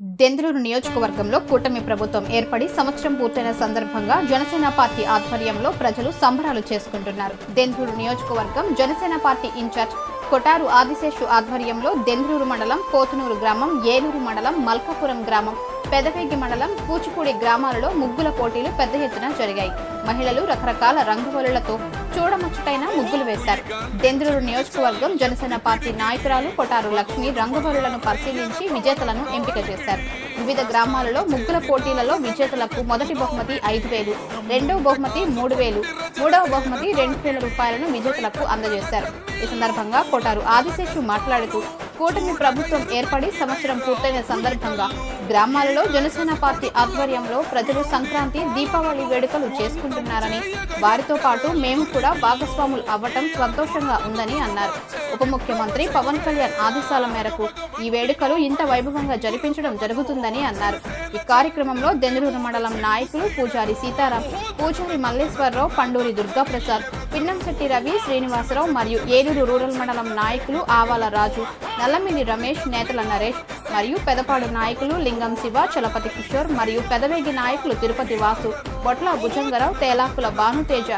దెందులూరు నియోజకవర్గంలో కూటమి ప్రభుత్వం ఏర్పడి సంవత్సరం పూర్తయిన సందర్భంగా జనసేన పార్టీ ఆధ్వర్యంలో ప్రజలు సంబరాలు చేసుకుంటున్నారు. దెందులూరు నియోజకవర్గం జనసేన పార్టీ ఇన్ఛార్జ్ కొటారు ఆదిశేషు ఆధ్వర్యంలో దెంద్రూరు మండలం పోతునూరు గ్రామం ఏలూరు మండలం మల్కాపురం గ్రామం పెదవేగి మండలం కూచిపూడి గ్రామాలలో ముగ్గుల పోటీలు పెద్ద ఎత్తున జరిగాయి. మహిళలు రకరకాల రంగువలులతో చూడముచ్చటైన ముగ్గులు వేశారు. దెంద్రూరు నియోజకవర్గం జనసేన పార్టీ నాయకురాలు కొటారు లక్ష్మి రంగువలులను పరిశీలించి విజేతలను ఎంపిక చేశారు. వివిధ గ్రామాలలో ముగ్గుల పోటీలలో విజేతలకు మొదటి బహుమతి ఐదు వేలు రెండవ బహుమతి మూడు వేలు మూడవ బహుమతి రెండు వేల రూపాయలను విజేతలకు అందజేశారు. ఈ సందర్భంగా కోటారు ఆదిశేషు మాట్లాడుతూ కూటమి ప్రభుత్వం ఏర్పడి సంవత్సరం పూర్తయిన సందర్భంగా గ్రామాలలో జనసేన పార్టీ ఆధ్వర్యంలో ప్రజలు సంక్రాంతి దీపావళి వేడుకలు చేసుకుంటున్నారని వారితో పాటు మేము కూడా భాగస్వాములు అవ్వటం సంతోషంగా ఉందని అన్నారు. ఉప ముఖ్యమంత్రి పవన్ కళ్యాణ్ ఆదేశాల మేరకు ఈ వేడుకలు ఇంత వైభవంగా జరిపించడం జరుగుతుందని అన్నారు. ఈ కార్యక్రమంలో దెందులూరు మండలం నాయకులు పూజారి సీతారాం పూజారి మల్లేశ్వరరావు పండూరి దుర్గాప్రసాద్ పిన్నంశెట్టి రవి శ్రీనివాసరావు మరియు ఏలూరు రూరల్ మండలం నాయకులు ఆవాల రాజు నల్లమిల్లి రమేష్ నేతల నరేష్ మరియు పెదపాడు నాయకులు లింగం శివ చలపతి కిషోర్ మరియు పెదవేగి నాయకులు తిరుపతి వాసు బొట్ల భుజంగరావు తేలాకుల భానుతేజ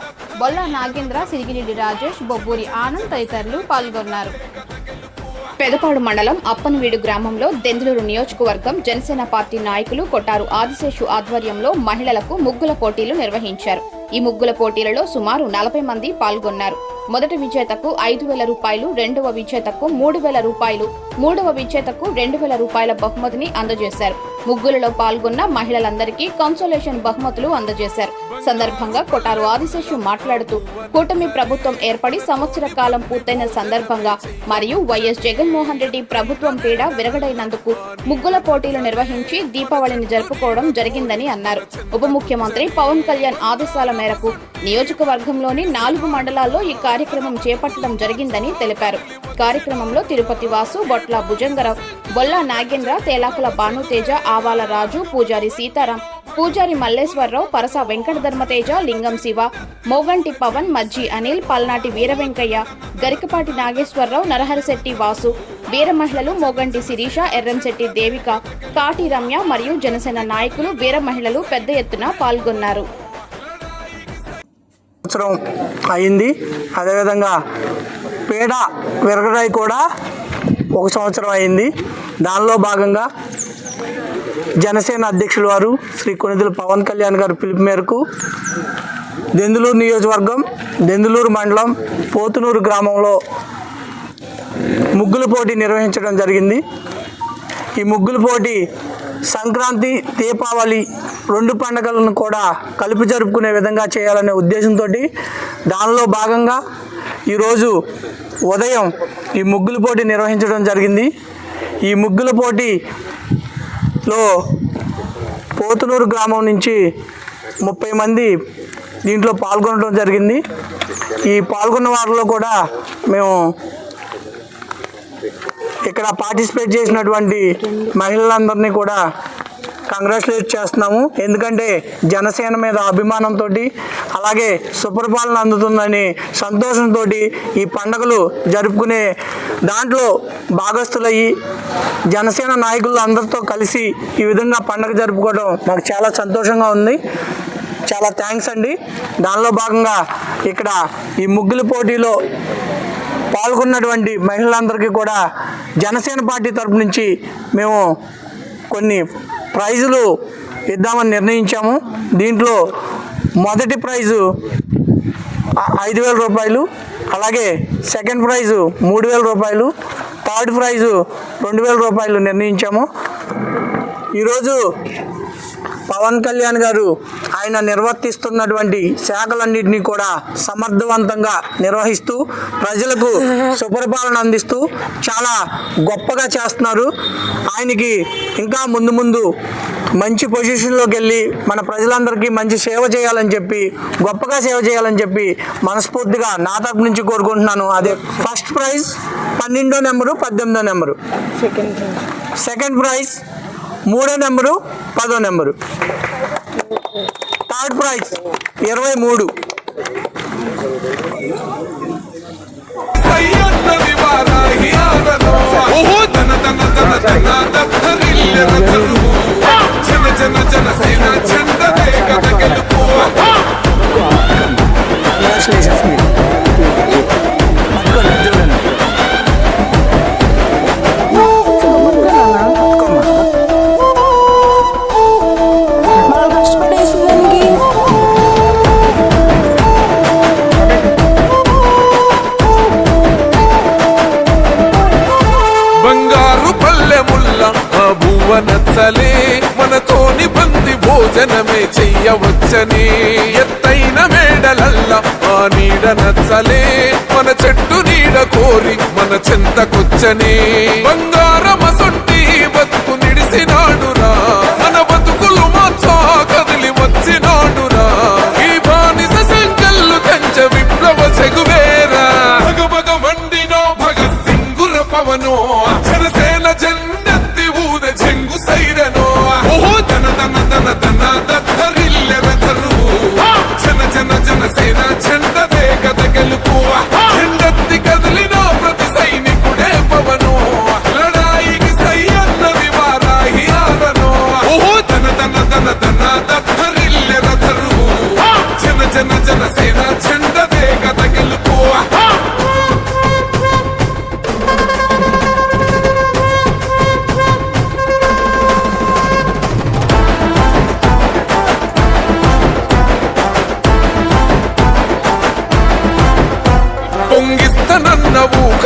బొల్ల నాగేంద్ర సిరిగిరెడ్డి రాజేష్ బొబ్బూరి ఆనంద్ తదితరులు పాల్గొన్నారు. పెదపాడు మండలం అప్పనవీడు గ్రామంలో దెందులూరు నియోజకవర్గం జనసేన పార్టీ నాయకులు కొట్టారు ఆదిశేషు ఆధ్వర్యంలో మహిళలకు ముగ్గుల పోటీలు నిర్వహించారు. ఈ ముగ్గుల పోటీలలో సుమారు నలభై మంది పాల్గొన్నారు. మొదటి విజేతకు ఐదు వేల రూపాయలు రెండవ విజేతకు మూడు వేల రూపాయలు మూడవ విజేతకు రెండు వేల రూపాయల బహుమతిని అందజేశారు. ముగ్గులలో పాల్గొన్న మహిళలందరికీ కన్సోలేషన్ బహుమతులు అందజేశారు. సందర్భంగా కొటారు ఆదిశేషు మాట్లాడుతూ కూటమి ప్రభుత్వం ఏర్పడి సంవత్సర కాలం పూర్తయిన సందర్భంగా మరియు వైఎస్ జగన్మోహన్ రెడ్డి ప్రభుత్వం పీడ విరగడైనందుకు ముగ్గుల పోటీలు నిర్వహించి దీపావళిని జరుపుకోవడం జరిగిందని అన్నారు. ఉప ముఖ్యమంత్రి పవన్ కళ్యాణ్ ఆదేశాల మేరకు నియోజకవర్గంలోని నాలుగు మండలాల్లో ఈ కార్యక్రమం చేపట్టడం జరిగిందని తెలిపారు. కార్యక్రమంలో తిరుపతి వాసు బొట్ల భుజంగరావు బొల్లా నాగేంద్ర తేలాకుల భానుతేజ ఆవాల రాజు పూజారి సీతారాం పూజారి మల్లేశ్వరరావు పరస వెంకట ధర్మతేజ లింగం శివ మోగంటి పవన్ మజ్జి అనిల్ పల్నాటి వీర వెంకయ్య గరికపాటి నాగేశ్వరరావు నరహరిశెట్టి వాసు వీర మహిళలు మోగంటి శిరీష ఎర్రంశెట్టి దేవిక కాటి రమ్య మరియు జనసేన నాయకులు వీర మహిళలు పెద్ద ఎత్తున పాల్గొన్నారు. సంవత్సరం అయింది. అదేవిధంగా పేడ విరగడాయి కూడా ఒక సంవత్సరం అయింది. దానిలో భాగంగా జనసేన అధ్యక్షుల వారు శ్రీ కొనిదుల పవన్ కళ్యాణ్ గారు పిలుపు మేరకు దెందులూరు నియోజకవర్గం దెందులూరు మండలం పోతునూరు గ్రామంలో ముగ్గుల పోటీ నిర్వహించడం జరిగింది. ఈ ముగ్గుల పోటీ సంక్రాంతి దీపావళి రెండు పండుగలను కూడా కలిపి జరుపుకునే విధంగా చేయాలనే ఉద్దేశంతో దానిలో భాగంగా ఈరోజు ఉదయం ఈ ముగ్గుల పోటీ నిర్వహించడం జరిగింది. ఈ ముగ్గుల పోటీలో పోతునూరు గ్రామం నుంచి ముప్పై మంది దీంట్లో పాల్గొనడం జరిగింది. ఈ పాల్గొన్న వారిలో కూడా మేము ఇక్కడ పార్టిసిపేట్ చేసినటువంటి మహిళలందరినీ కూడా కంగ్రాచులేట్ చేస్తున్నాము. ఎందుకంటే జనసేన మీద అభిమానంతో అలాగే సుపరిపాలన అందుతుందని సంతోషంతో ఈ పండుగలు జరుపుకునే దాంట్లో భాగస్థులయ్యి జనసేన నాయకులు అందరితో కలిసి ఈ విధంగా పండుగ జరుపుకోవడం మాకు చాలా సంతోషంగా ఉంది. చాలా థ్యాంక్స్ అండి. దానిలో భాగంగా ఇక్కడ ఈ ముగ్గుల పోటీలో పాల్గొన్నటువంటి మహిళలందరికీ కూడా జనసేన పార్టీ తరపు నుంచి మేము కొన్ని ప్రైజులు ఇద్దామని నిర్ణయించాము. దీంట్లో మొదటి ప్రైజు ఐదు వేల రూపాయలు అలాగే సెకండ్ ప్రైజు మూడు వేల రూపాయలు థర్డ్ ప్రైజు రెండు వేల రూపాయలు నిర్ణయించాము. ఈరోజు పవన్ కళ్యాణ్ గారు ఆయన నిర్వర్తిస్తున్నటువంటి శాఖలన్నింటినీ కూడా సమర్థవంతంగా నిర్వహిస్తూ ప్రజలకు సుపరిపాలన అందిస్తూ చాలా గొప్పగా చేస్తున్నారు. ఆయనకి ఇంకా ముందు ముందు మంచి పొజిషన్లోకి వెళ్ళి మన ప్రజలందరికీ మంచి సేవ చేయాలని చెప్పి గొప్పగా సేవ చేయాలని చెప్పి మనస్ఫూర్తిగా నా తరపు నుంచి కోరుకుంటున్నాను. అదే ఫస్ట్ ప్రైజ్ పన్నెండో నెంబరు పద్దెనిమిదో నెంబరు. సెకండ్ ప్రైజ్ మూడో నెంబరు పదో నెంబరు. థర్డ్ ప్రైజ్ ఇరవై మూడు. Congratulations, man. భోజనమే చెయ్యవచ్చని ఎత్తైన మేడలల్ల ఆ నీడ నచ్చలే. మన చెట్టు నీడ కోరి మన చెంతకొచ్చని. బంగారమసొంటి బతుకు నిడిసినాడురా. మన బతుకులు మార్చా కదిలి వచ్చినాడురా. ఈ బానిస సంకల్లు కంచె విప్లవ చెగువేరా. భగ భగ మండినో భగత్ సింగుర పవనో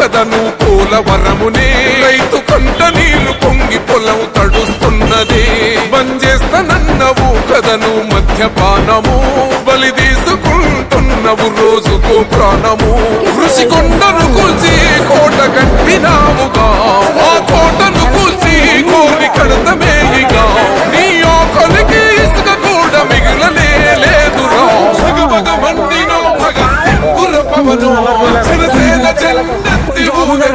కథను కదను పోలవరమునే రైతు కంట నీళ్ళు పొంగి పొలం తడుస్తున్నది. బంజేస్తనన్నవు కదను మద్యపానము బలి తీసుకుంటున్నవు రోజుకు ప్రాణము. కృషి కొండను కూల్చి కోట కట్టినావుగా ఆ కోటను కూల్చి కోరి కడతమేగిగా నీ ఆకలికి ఇసుక కూడా మిగిలనే లేదురా. భగ మండినో భగ పవను జనసేన జెండెత్తి జన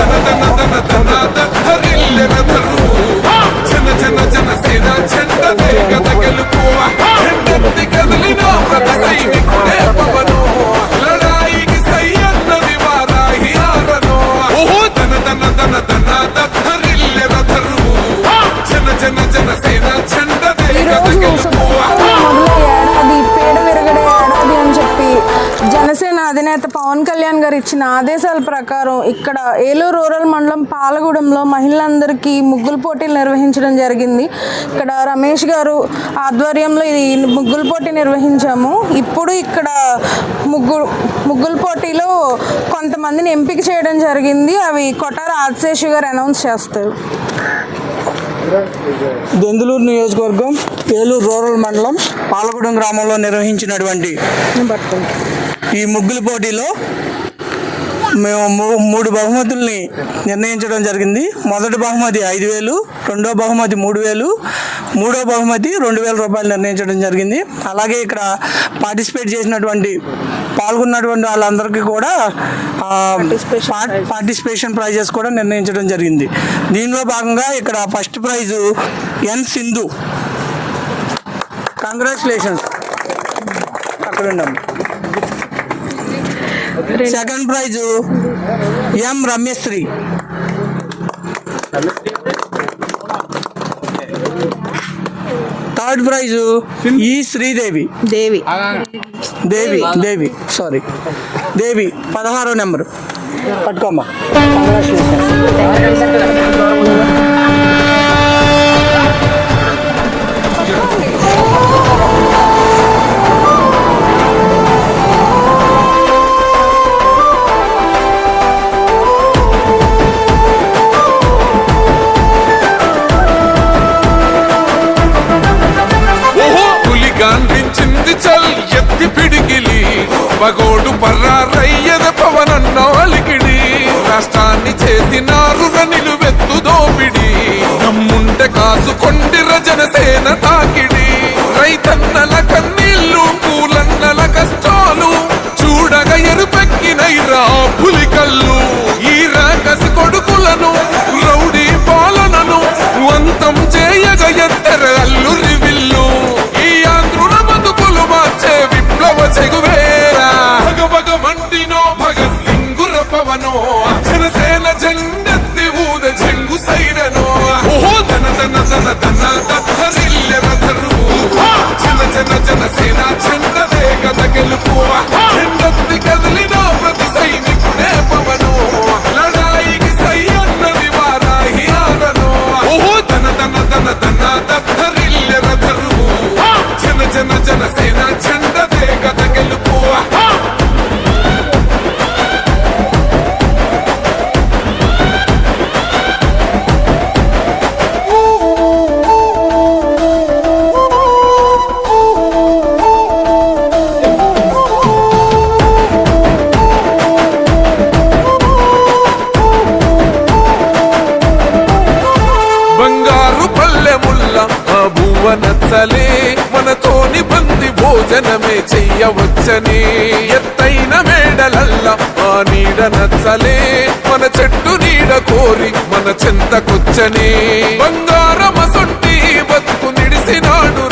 జన జన జన దత్తరిల్లెన కళ్యాణ్ గారు ఇచ్చిన ఆదేశాల ప్రకారం ఇక్కడ ఏలూరు రూరల్ మండలం పాలగూడెంలో మహిళలందరికీ ముగ్గుల పోటీలు నిర్వహించడం జరిగింది. ఇక్కడ రమేష్ గారు ఆధ్వర్యంలో ఈ ముగ్గుల పోటీ నిర్వహించాము. ఇప్పుడు ఇక్కడ ముగ్గు ముగ్గుల పోటీలో కొంతమందిని ఎంపిక చేయడం జరిగింది. అవి కొట్టార ఆదిశేషు గారు అనౌన్స్ చేస్తారు. దెందులూరు నియోజకవర్గం ఏలూరు రూరల్ మండలం పాలగూడెం గ్రామంలో నిర్వహించినటువంటి ఈ ముగ్గుల పోటీలో మేము మూడు బహుమతుల్ని నిర్ణయించడం జరిగింది. మొదటి బహుమతి ఐదు వేలు రెండో బహుమతి మూడు వేలు మూడో బహుమతి రెండు వేల రూపాయలు నిర్ణయించడం జరిగింది. అలాగే ఇక్కడ పార్టిసిపేట్ చేసినటువంటి పాల్గొన్నటువంటి వాళ్ళందరికీ కూడా పార్టిసిపేషన్ ప్రైజెస్ కూడా నిర్ణయించడం జరిగింది. దీనిలో భాగంగా ఇక్కడ first prize N Sindhu. Congratulations అక్కడ ఉన్నాం second prize M Ramyasri third prize E Sridevi Devi దేవి దేవి సారీ దేవి పదహారో నెంబర్. పట్టుకోమ్మా. ఓహో పగోడు పర్రారయ్యద పవనన్న అలికిడి. రాష్ట్రాన్ని చేసినారు నిలువెత్తు దోపిడి. దమ్ముంటే కాసుకొండిర జనసేన తాకిడి. రైతన్నల కన్నీళ్ళు పూలన్నల కష్టాలు. చూడగ ఎరుపెక్కినైరా పులికల్లు అసలే మనతోని బంది భోజనమే చెయ్యవచ్చని. ఎత్తైన మేడలల్ల ఆ నీడ నచ్చలే. మన చెట్టు నీడ కోరి మన చెంతకొచ్చని. బంగారమసొంటి బతుకు నిడిసినాడు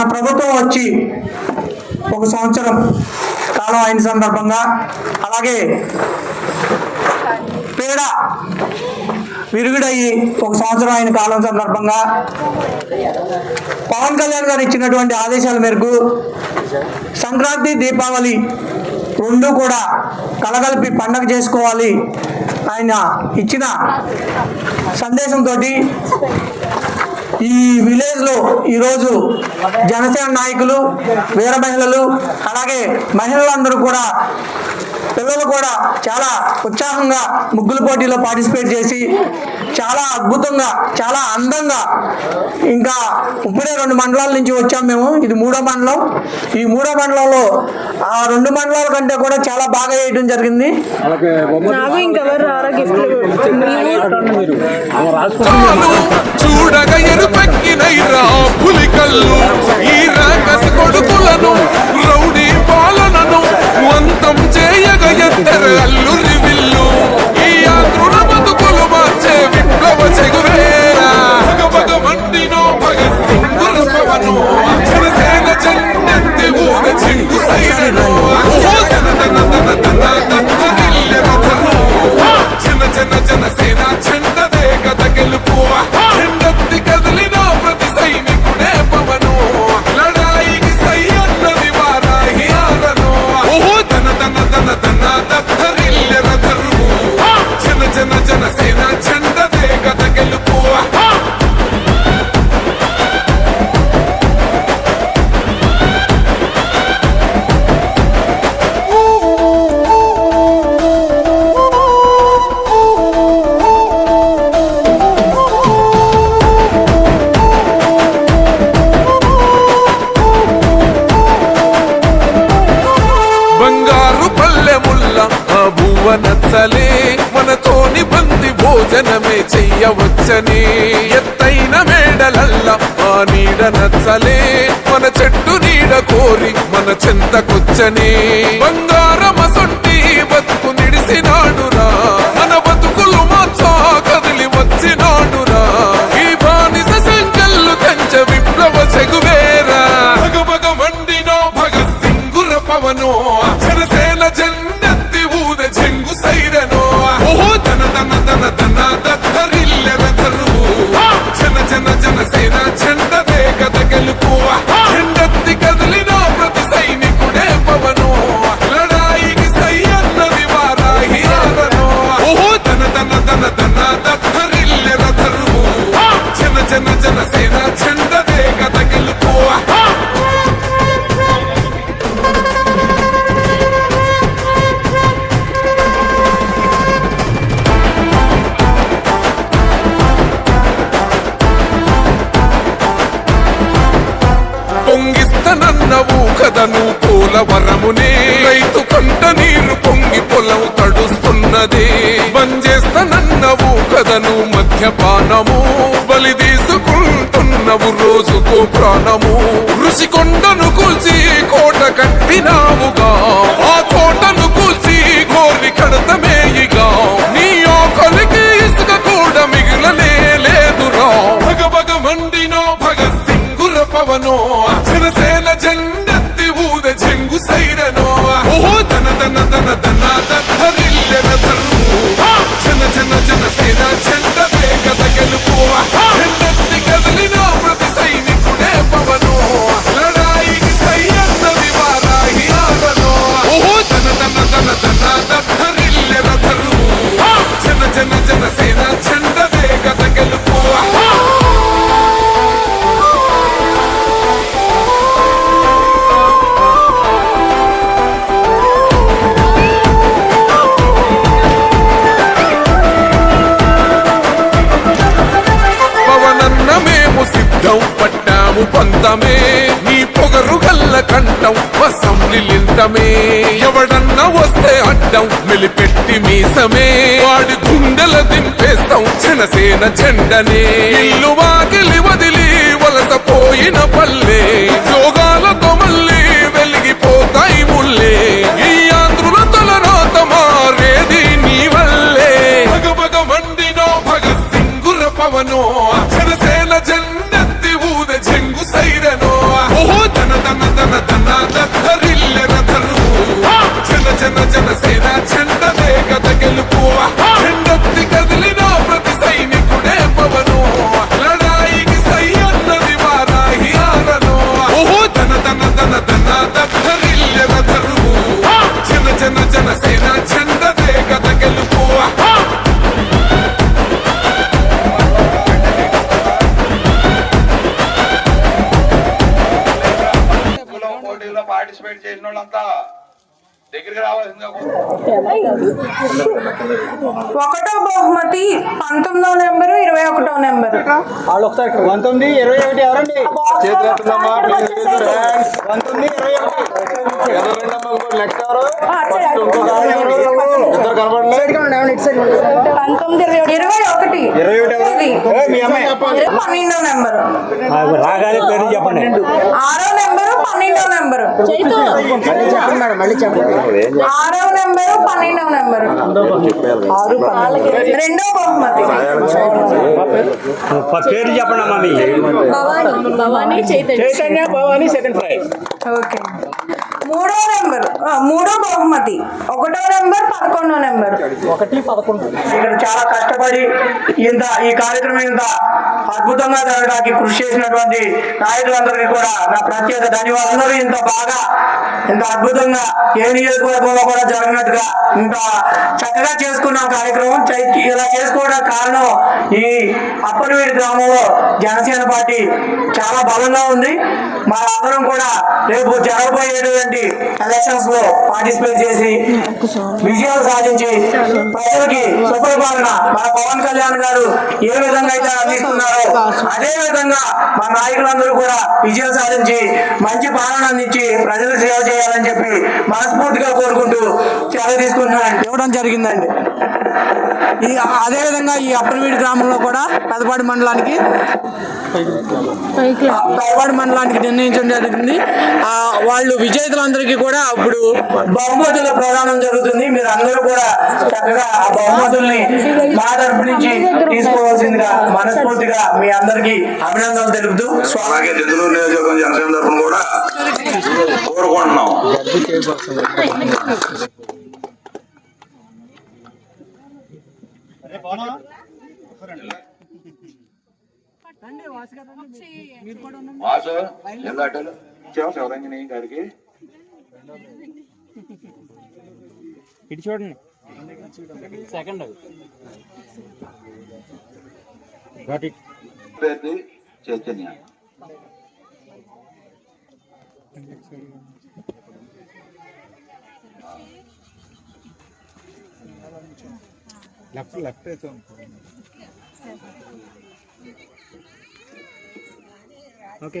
మన ప్రభుత్వం వచ్చి ఒక సంవత్సరం కాలం అయిన సందర్భంగా అలాగే పేడ విరుగుడయ్యి ఒక సంవత్సరం అయిన కాలం సందర్భంగా పవన్ కళ్యాణ్ గారు ఇచ్చినటువంటి ఆదేశాల మేరకు సంక్రాంతి దీపావళి రెండు కూడా కలగలిపి పండగ చేసుకోవాలి ఆయన ఇచ్చిన సందేశంతో ఈ విలేజ్లో ఈరోజు జనసేన నాయకులు వీర మహిళలు అలాగే మహిళలందరూ కూడా పిల్లలు కూడా చాలా ఉత్సాహంగా ముగ్గుల పోటీలో పార్టిసిపేట్ చేసి చాలా అద్భుతంగా చాలా అందంగా. ఇంకా ఇప్పుడే రెండు మండలాల నుంచి వచ్చాం మేము. ఇది మూడో మండలం. ఈ మూడో మండలంలో ఆ రెండు మండలాల కంటే కూడా చాలా బాగా వేయడం జరిగింది. చూడగ ఎరుపెక్కినైరా పులికల్లు ఈ రాకస కొడుకులను రౌడీ పాలనను వంతం చేయగ ఎత్తర అల్లురి విల్లు ఈ ఆంధ్రుల బతుకులు మార్చే విప్లవ చెగువేరా నీడ మన చెట్టు నీడ కోరి మన చెంతకొచ్చనే బంగారమ సొంటి బతుకు నిడిసినాడురా. పంటను కదను పోలవరమునే రైతు కంట నీరు పొంగి పొలం తడుస్తున్నది. బంజేస్తనన్నవు కదను మద్యపానము బలి తీసుకుంటున్నవు రోజుకు ప్రాణము. ఋషికొండను కూల్చి కోట కట్టినావుగా. ఆ కోటను కూల్చి కోరి కడతమేయిగా నీ ఆకలికి ఇసుక కూడా మిగిలనే లేదురా. భగ భగ మండినో భగత్ సింగుల పవనో. ఓహో తన తన తన నీ పొగరు గల్ల కంఠం అసెంబ్లీలింటమే ఎవడన్నా వస్తే అడ్డం మెలిపెట్టి మీసమే. వాడి గుండెల దింపేస్తాం జనసేన జెండనే. ఇల్లు వాకిలి వదిలి వలసపోయిన పల్లె. యోగాలతో మళ్ళీ జన జన జనసేన జెండదే కథ గెలుపు. ఒకసారి పంతొమ్మిది ఇరవై ఒకటి ఎవరండి? పంతొమ్మిది ఇరవై ఒకటి. నెక్స్ట్ ఎవరు? ఇద్దరు కనపడలేదు పంతొమ్మిది ఇరవై ఇరవై ఒకటి. ఇరవై ఒకటి మీ అమ్మాయి పన్నెండో నెంబరు రాగానే పేరు చెప్పండి. ఆరో నెంబరు నెంబరు. చెప్పండి మేడం మళ్ళీ చెప్పండి. ఆరో నెంబరు పన్నెండో నెంబరు. ఆరు. రెండో బహుమతి. పేరు చెప్పండి మీ. Chaitanya Bhavani second prize. Okay. మూడో నెంబర్. ఆ, మూడో బహుమతి. ఒకటో నెంబర్ పదకొండో నెంబర్. ఇక్కడ చాలా కష్టపడి ఇంత ఈ కార్యక్రమం ఇంత అద్భుతంగా జరగడానికి కృషి చేసినటువంటి నాయకులందరికీ కూడా నా ప్రత్యేక ధన్యవాదాలు. ఇంత బాగా ఇంత అద్భుతంగా ఏ నియోజకవర్గంలో కూడా జరిగినట్టుగా ఇంత చక్కగా చేసుకున్న కార్యక్రమం. చై- ఇలా చేసుకోవడానికి కారణం ఈ అప్పటివీడి గ్రామంలో జనసేన పార్టీ చాలా బలంగా ఉంది. మన అందరం కూడా రేపు జరగబోయేటువంటి ఎలక్షన్స్లో పార్టిసిపేట్ చేసి విజయాలు సాధించి ప్రజలకి సుపరిపాలన మన పవన్ కళ్యాణ్ గారు ఏ విధంగా అయితే అందిస్తున్నారో అదే విధంగా మన నాయకులందరూ కూడా విజయం సాధించి మంచి పాలన అందించి ప్రజలకు సేవ చేయాలని చెప్పి మనస్ఫూర్తిగా కోరుకుంటూ సెలవు తీసుకుంటున్నాను ఇవ్వడం జరిగిందండి. ఈ అదే విధంగా ఈ అప్పటివీడి గ్రామంలో కూడా పెదపాడి మండలానికి పెదపాడి మండలానికి నిర్ణయించడం జరిగింది. ఆ, వాళ్ళు విజేతలందరికీ కూడా ఇప్పుడు బహుమతుల ప్రదానం జరుగుతుంది. మీరు అందరూ కూడా చక్కగా ఆ బహుమతుల్ని మా తరపు నుంచి తీసుకోవాల్సిందిగా మనస్ఫూర్తిగా మీ అందరికీ అభినందనలు తెలుపుతూ అలాగే దెందులూరు నియోజకవర్గం జనసేన తరఫున కూడా కోరుకుంటున్నాం. వాసు శివరంజని గారికి ఇటు చూడండి. సెకండ్ గాట్ ఇట్ పేరు Chaitanya. Left left okay